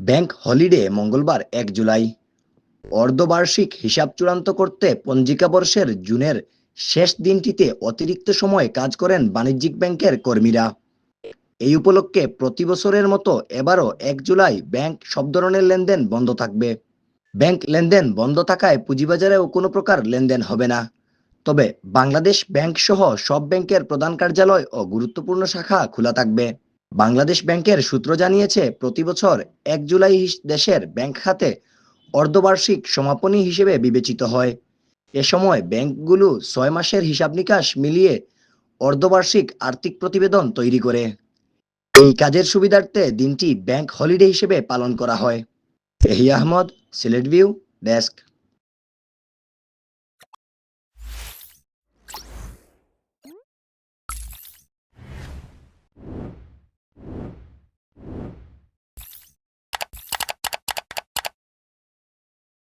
Bank holiday মঙ্গলবার এক জুলাই। অর্ধবার্ষিক হিসাব চূড়ান্ত করতে পঞ্জিকা বর্ষের জুনের শেষ দিনটিতে অতিরিক্ত সময় কাজ করেন বাণিজ্যিক ব্যাংকের কর্মীরা। এই উপলক্ষে প্রতি বছরের মতো এবারও এক জুলাই ব্যাংক সব ধরনের লেনদেন বন্ধ থাকবে। ব্যাংক লেনদেন বন্ধ থাকায় পুঁজিবাজারেও কোনো প্রকার লেনদেন হবে না। তবে বাংলাদেশ ব্যাংক সহ সব ব্যাংকের প্রধান কার্যালয় ও গুরুত্বপূর্ণ শাখা খোলা থাকবে। বাংলাদেশ ব্যাংকের সূত্র জানিয়েছে, প্রতি বছর এক জুলাই দেশের ব্যাংক খাতে অর্ধবার্ষিক সমাপনী হিসেবে বিবেচিত হয়। এ সময় ব্যাংকগুলো ছয় মাসের হিসাব নিকাশ মিলিয়ে অর্ধবার্ষিক আর্থিক প্রতিবেদন তৈরি করে। এই কাজের সুবিধার্থে দিনটি ব্যাংক হলিডে হিসেবে পালন করা হয়। এহি আহমদ, সিলেট ভিউ, ডেস্ক।